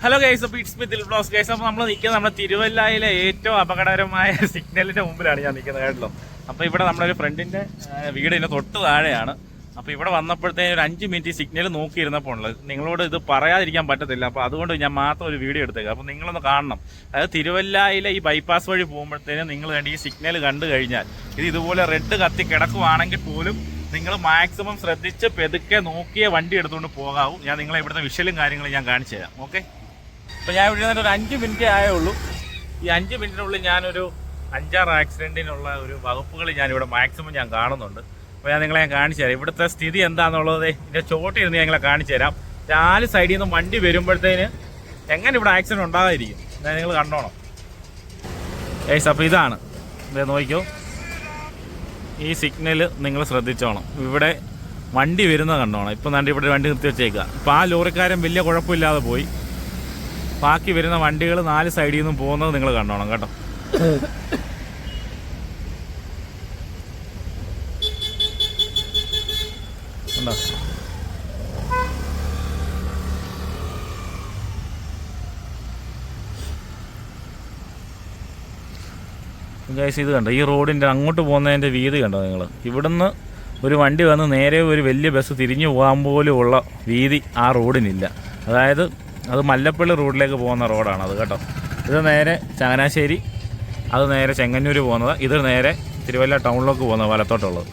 Hello guys അപ്പോൾ it's മിത്തിൽ ബ്ലോസ് ഗൈസ് അപ്പോൾ നമ്മൾ നിൽക്കുന്നത് നമ്മുടെ തിരുവല്ലയിലെ ഏറ്റവും അപകടകരമായ സിഗ്നലിന്റെ മുമ്പിലാണ് ഞാൻ നിൽക്കുന്നത് കേട്ടല്ലോ? അപ്പോൾ ഇവിടെ നമ്മുടെ ഒരു ഫ്രണ്ടിന്റെ വീട് ഇതിന്റെ തൊട്ട് താഴെയാണ്. അപ്പോൾ ഇവിടെ വന്നപ്പോഴത്തേന് ഒരു അഞ്ച് മിനിറ്റ് സിഗ്നൽ നോക്കിയിരുന്നപ്പോൾ ഉള്ളത്. നിങ്ങളോട് ഇത് പറയാതിരിക്കാൻ പറ്റത്തില്ല. അപ്പോൾ അതുകൊണ്ട് ഞാൻ മാത്രം ഒരു വീഡിയോ എടുത്തേക്കാം. അപ്പോൾ നിങ്ങളൊന്ന് കാണണം. അതായത് തിരുവല്ലയിലെ ഈ ബൈപ്പാസ് വഴി പോകുമ്പോഴത്തേനും നിങ്ങൾ വേണ്ടി ഈ സിഗ്നൽ കണ്ടു കഴിഞ്ഞാൽ ഇത് ഇതുപോലെ റെഡ് കത്തി കിടക്കുവാണെങ്കിൽ പോലും നിങ്ങൾ മാക്സിമം ശ്രദ്ധിച്ച് പെതുക്കെ നോക്കിയ വണ്ടി എടുത്തുകൊണ്ട് പോകാവൂ. ഞാൻ നിങ്ങളെ ഇവിടുത്തെ വിഷലും കാര്യങ്ങളും ഞാൻ കാണിച്ചു തരാം ഓക്കെ അപ്പോൾ ഞാൻ ഇവിടെ ഒരു അഞ്ച് മിനിറ്റ് ആയേ ഉള്ളൂ ഈ അഞ്ച് മിനിറ്റിനുള്ളിൽ ഞാനൊരു അഞ്ചാറ് ആക്സിഡന്റിനുള്ള ഒരു വകുപ്പുകൾ ഞാൻ ഇവിടെ മാക്സിമം ഞാൻ കാണുന്നുണ്ട്. അപ്പോൾ ഞാൻ നിങ്ങളെ ഞാൻ കാണിച്ചു തരാം. ഇവിടുത്തെ സ്ഥിതി എന്താണെന്നുള്ളത് ഇതിന്റെ ചോട്ടിൽ ഇരുന്ന് ഞങ്ങളെ കാണിച്ചു തരാം. നാല് സൈഡിൽ നിന്ന് വണ്ടി വരുമ്പോഴത്തേന് എങ്ങനെ ഇവിടെ ആക്സിഡന്റ് ഉണ്ടാകാതിരിക്കും? ഞാൻ നിങ്ങൾ കണ്ടോണം. ഏസ് അപ്പോൾ ഇതാണ്. ഇത് നോക്കിക്കോ. ഈ സിഗ്നൽ നിങ്ങൾ ശ്രദ്ധിച്ചോണം. ഇവിടെ വണ്ടി വരുന്നത് കണ്ടോണം. ഇപ്പം നല്ല ഇവിടെ വണ്ടി നിർത്തി വെച്ചേക്കുക ഇപ്പം ആ ലോറിക്കാരൻ വലിയ കുഴപ്പമില്ലാതെ പോയി. ബാക്കി വരുന്ന വണ്ടികൾ നാല് സൈഡിൽ നിന്നും പോകുന്നത് നിങ്ങൾ കണ്ടോണം കേട്ടോ. ഇത് കണ്ടോ? ഈ റോഡിന്റെ അങ്ങോട്ട് പോകുന്നതിന്റെ വീതി കണ്ടോ നിങ്ങൾ? ഇവിടുന്ന് ഒരു വണ്ടി വന്ന് നേരെ ഒരു വലിയ ബസ് തിരിഞ്ഞു പോകാൻ പോലും ഉള്ള വീതി ആ റോഡിനില്ല. അതായത് അത് മല്ലപ്പള്ളി റോഡിലേക്ക് പോകുന്ന റോഡാണ് അത് കേട്ടോ. ഇത് നേരെ ചങ്ങനാശ്ശേരി അത് നേരെ ചെങ്ങന്നൂർ പോകുന്നത്. ഇത് നേരെ തിരുവല്ല ടൗണിലേക്ക് പോകുന്നത് വലത്തോട്ടുള്ളത്.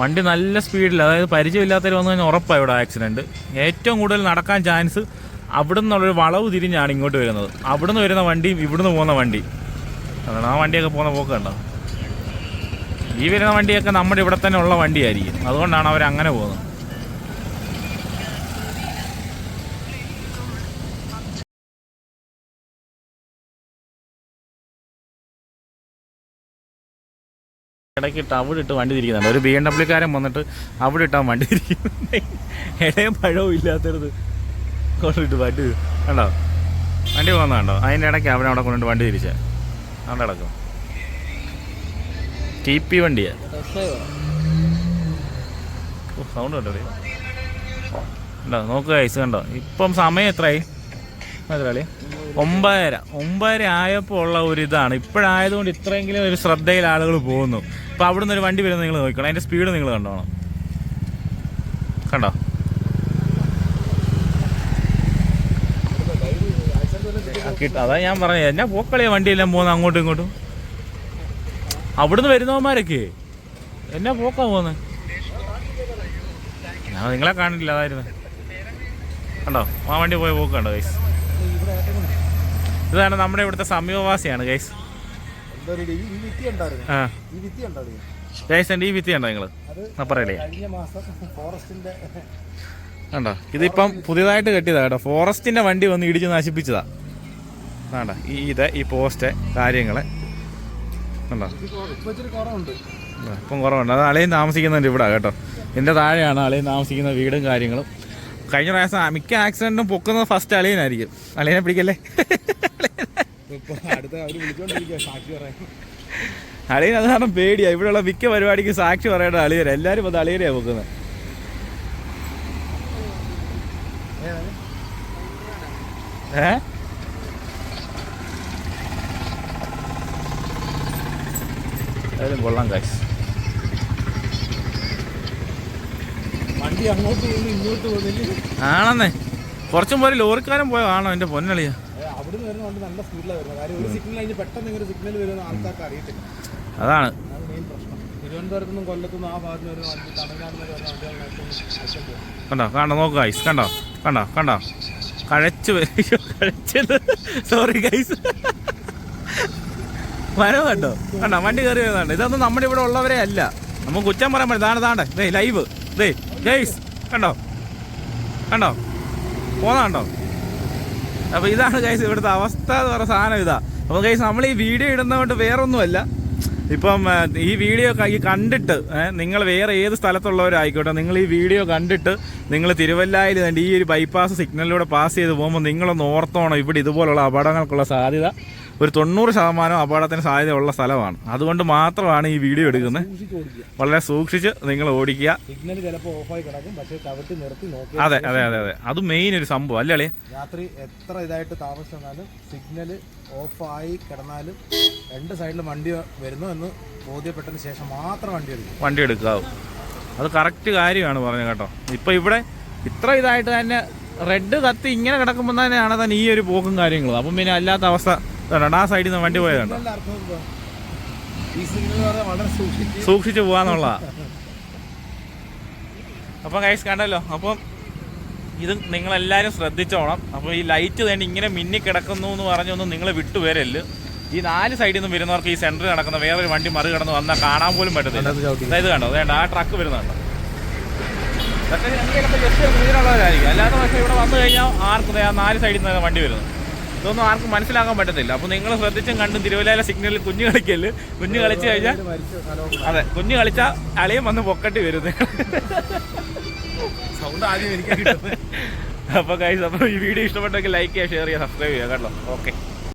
വണ്ടി നല്ല സ്പീഡിൽ അതായത് പരിചയമില്ലാത്തവർ വന്നു കഴിഞ്ഞാൽ ഉറപ്പാണ് ഇവിടെ ആക്സിഡന്റ് ഏറ്റവും കൂടുതൽ നടക്കാൻ ചാൻസ് അവിടെ നിന്നുള്ളൊരു വളവ് തിരിഞ്ഞാണ് ഇങ്ങോട്ട് വരുന്നത്. അവിടെ നിന്ന് വരുന്ന വണ്ടിയും ഇവിടുന്ന് പോകുന്ന വണ്ടി. അതാണ് ആ വണ്ടിയൊക്കെ പോകുന്ന പോക്ക് കണ്ടോ? ഈ വരുന്ന വണ്ടിയൊക്കെ നമ്മുടെ ഇവിടെ തന്നെ ഉള്ള വണ്ടിയായിരിക്കും. അതുകൊണ്ടാണ് അവർ അങ്ങനെ പോകുന്നത്. ഇടയ്ക്ക് ഇട്ട് അവിടെ ഇട്ട് വണ്ടി തിരിക്കുന്നുണ്ട്. ഒരു ബി എം ഡബ്ല്യൂക്കാരൻ വന്നിട്ട് അവിടെ ഇട്ടാൻ വണ്ടി തിരിക്കുന്നു ഇടയും പഴവും ഇല്ലാത്തത് കൊണ്ടിട്ട് വണ്ടി കണ്ടോ? വണ്ടി പോകുന്ന കണ്ടോ? അതിന്റെ ഇടയ്ക്ക് അവിടെ അവിടെ വണ്ടി തിരിച്ചേ. അവിടെ കിടക്കും. ടി പി വണ്ടിയാ. സൗണ്ട് കണ്ടോ? ഉണ്ടോ നോക്കുക ഐസ് കണ്ടോ? ഇപ്പം സമയം എത്രയായി? മാത്രമല്ലേ ഒമ്പതര. ഒമ്പതര ആയപ്പോൾ ഉള്ള ഒരു ഇതാണ്. ഇപ്പോഴായതുകൊണ്ട് ഇത്രയെങ്കിലും ഒരു ശ്രദ്ധയിൽ ആളുകൾ പോകുന്നു. ഇപ്പം നിന്ന് ഒരു വണ്ടി വരുന്നത് നിങ്ങൾ നോക്കണം. അതിന്റെ സ്പീഡ് നിങ്ങൾ കണ്ടോണം. കണ്ടോ? അതാ ഞാൻ പറഞ്ഞത്. എന്നാ പോക്കളിയാ വണ്ടിയെല്ലാം പോകുന്നത് അങ്ങോട്ടും ഇങ്ങോട്ടും. അവിടുന്ന് വരുന്നവന്മാരൊക്കെ. എന്നാ പോക്കാ പോകുന്നത് ഞാൻ നിങ്ങളെ കാണില്ല അതായിരുന്നു. കണ്ടോ? ആ വണ്ടി പോയ പോക്ക് കണ്ടോ ഗൈസ് ഇതാണ് നമ്മുടെ ഇവിടുത്തെ സമീപവാസിയാണ് ഗൈസ് ഈ ഈ വിത്തി ഉണ്ടായിരുന്നു ആ. ഈ വിത്തി ഉണ്ടായിരുന്നു ഗൈസ് ഈ വിത്തി കണ്ടോ നിങ്ങൾ അത് അപ്പറയല്ലേ കഴിഞ്ഞ മാസം ഫോറസ്റ്റിന്റെ കണ്ടോ? ഇതിപ്പം പുതിയതായിട്ട് കെട്ടിയതാ കേട്ടോ. ഫോറസ്റ്റിന്റെ വണ്ടി വന്ന് ഇടിച്ച് നശിപ്പിച്ചതാ. വേണ്ട ഈ ഇത് ഈ പോസ്റ്റ് കാര്യങ്ങൾ. കണ്ടോ? ഇപ്പൊ കുറവുണ്ട്. അത് അളയും താമസിക്കുന്നുണ്ട് ഇവിടെ കേട്ടോ. എന്റെ താഴെയാണ് അളയും താമസിക്കുന്ന വീടും കാര്യങ്ങളും. കഴിഞ്ഞ പ്രാവശ്യം മിക്ക ആക്സിഡന്റും പൊക്കുന്നത് ഫസ്റ്റ് അളിയനായിരിക്കും. അളിയനെ പിടിക്കല്ലേ? അടുത്ത വിളിച്ചോണ്ടിരിക്കുക സാക്ഷി പറയാൻ. അളിയൻ അത് കാരണം പേടിയാ. ഇവിടെയുള്ള മിക്ക പരിപാടിക്ക് സാക്ഷി പറയേണ്ട അളിയൻ എല്ലാരും അത് അളിയനെയാ പൊക്കുന്നത് ഏ? ഏതായാലും കൊള്ളാം കാശ് വണ്ടി അങ്ങോട്ട് പോകുന്നു ഇങ്ങോട്ട് പോകുന്നില്ല ആണെന്നേ. കുറച്ചും പോലെ ലോറിക്കാരൻ പോയോ ആണോ എന്റെ പൊന്നളിയ. അവിടുന്ന് വരുന്ന വണ്ടി നല്ല സ്പീഡിലാണ് വരുന്നത്. കാര്യം ഒരു സിഗ്നൽ കഴിഞ്ഞ് പെട്ടെന്ന് ഇങ്ങനെ സിഗ്നൽ വരുന്ന ആൾക്കാർക്ക് അറിയത്തില്ല. അതാണ്. മെയിൻ പ്രശ്നം. തിരുവനന്തപുരത്ത് നിന്നും കൊല്ലത്തുനിന്നും ആ ഭാഗത്ത് വരുന്ന വണ്ടി തമിഴ്നാട്ടിൽ നിന്ന് വരുന്ന വണ്ടികളായിട്ട് കണ്ടോ? കണ്ടോ? നോക്കുക ഗൈസ് കണ്ടോ? കണ്ടോ? കണ്ടോ? കഴച്ചു കഴച്ചത്. സോറി ഗൈസ് വരവ് കണ്ടോ? കണ്ടോ? വണ്ടി കയറി വരുന്നുണ്ട് ഇതൊന്നും നമ്മുടെ ഇവിടെ ഉള്ളവരെ അല്ല. നമുക്ക് കുറ്റം പറയാൻ പറ്റും ഇതാണ് താണ്ട ദേ ലൈവ് ദേ ഗൈസ് കണ്ടോ? കണ്ടോ? പോന്ന കണ്ടോ? അപ്പൊ ഇതാണ് കൈസ് ഇവിടുത്തെ അവസ്ഥ എന്ന് പറയുന്ന സാധനം ഇതാ. അപ്പോൾ കൈസ് നമ്മൾ ഈ വീഡിയോ ഇടുന്നതുകൊണ്ട് വേറൊന്നുമല്ല. ഇപ്പം ഈ വീഡിയോ ഈ കണ്ടിട്ട് നിങ്ങൾ വേറെ ഏത് സ്ഥലത്തുള്ളവരായിക്കോട്ടെ നിങ്ങൾ ഈ വീഡിയോ കണ്ടിട്ട് നിങ്ങൾ തിരുവല്ലായിൽ തന്നെ ഈ ഒരു ബൈപ്പാസ് സിഗ്നലിലൂടെ പാസ് ചെയ്ത് പോകുമ്പോൾ നിങ്ങളൊന്ന് ഓർത്തോണം ഇവിടെ ഇതുപോലുള്ള അപകടങ്ങൾക്കുള്ള സാധ്യത. ഒരു തൊണ്ണൂറ് ശതമാനം അപകടത്തിന് സാധ്യതയുള്ള സ്ഥലമാണ്. അതുകൊണ്ട് മാത്രമാണ് ഈ വീഡിയോ എടുക്കുന്നത്. വളരെ സൂക്ഷിച്ച് നിങ്ങൾ ഓടിക്കുക. സിഗ്നൽ ചിലപ്പോൾ ഓഫായി കിടക്കും പക്ഷേ ചവിട്ടി നിർത്തി നോക്കി അതെ അതെ അതെ അതെ. അത് മെയിൻ ഒരു സംഭവം. അല്ലേ രാത്രി എത്ര ഇതായിട്ട് താമസം വന്നാലും സിഗ്നൽ ഓഫായി കിടന്നാലും രണ്ട് സൈഡിൽ വണ്ടി വരുന്നു എന്ന് ബോധ്യപ്പെട്ടതിന് ശേഷം മാത്രം വണ്ടി എടുക്കും. വണ്ടി എടുക്കാവും. അത് കറക്റ്റ് കാര്യമാണ് പറഞ്ഞത് കേട്ടോ. ഇപ്പൊ ഇവിടെ ഇത്ര ഇതായിട്ട് തന്നെ റെഡ് കത്തി ഇങ്ങനെ കിടക്കുമ്പോൾ തന്നെയാണ് തന്നെ ഈ ഒരു പോക്കും കാര്യങ്ങളും. അപ്പം പിന്നെ അല്ലാത്ത അവസ്ഥ. ആ സൈഡിൽ നിന്ന് വണ്ടി പോയതാണ് സൂക്ഷിച്ചു പോവാന്നുള്ള അപ്പൊ കൈസ് കണ്ടല്ലോ? അപ്പം ഇത് നിങ്ങളെല്ലാവരും ശ്രദ്ധിച്ചോണം. അപ്പോൾ ഈ ലൈറ്റ് തന്നെ ഇങ്ങനെ മിന്നി കിടക്കുന്നു എന്ന് പറഞ്ഞൊന്നും നിങ്ങൾ വിട്ടുവരല്ല് ഈ നാല് സൈഡിൽ നിന്നും വരുന്നവർക്ക് ഈ സെന്ററിൽ നടക്കുന്ന വേറൊരു വണ്ടി മറികടന്ന് വന്നാൽ കാണാൻ പോലും പറ്റത്തില്ല. അതായത് കണ്ടോ? വേണ്ട ആ ട്രക്ക് വരുന്നുണ്ട്. ഇതൊക്കെ ഞങ്ങൾക്ക് ചിലപ്പോൾ ജസ്റ്റ് മുന്നിലുള്ളവരായിരിക്കും അല്ലാതെ പക്ഷേ ഇവിടെ വന്നു കഴിഞ്ഞാൽ ആർക്കും ആ നാല് സൈഡിൽ നിന്ന് വണ്ടി വരുന്നു ഇതൊന്നും ആർക്കും മനസ്സിലാക്കാൻ പറ്റത്തില്ല. അപ്പോൾ നിങ്ങൾ ശ്രദ്ധിച്ചും കണ്ടും തിരുവല്ലയിലെ സിഗ്നലിൽ കുഞ്ഞു കളിക്കൽ. കുഞ്ഞു കളിച്ചു കഴിഞ്ഞാൽ അതെ കുഞ്ഞു കളിച്ചാൽ അളിയും വന്ന് പൊക്കട്ടി വരുന്നത് സൗണ്ട് ആദ്യം എനിക്ക് അപ്പോൾ കൈസ് അപ്പോൾ ഈ വീഡിയോ ഇഷ്ടപ്പെട്ടെങ്കിൽ ലൈക്ക് ചെയ്യുക ഷെയർ ചെയ്യുക സബ്സ്ക്രൈബ് ചെയ്യുക കേട്ടോ. ഓക്കെ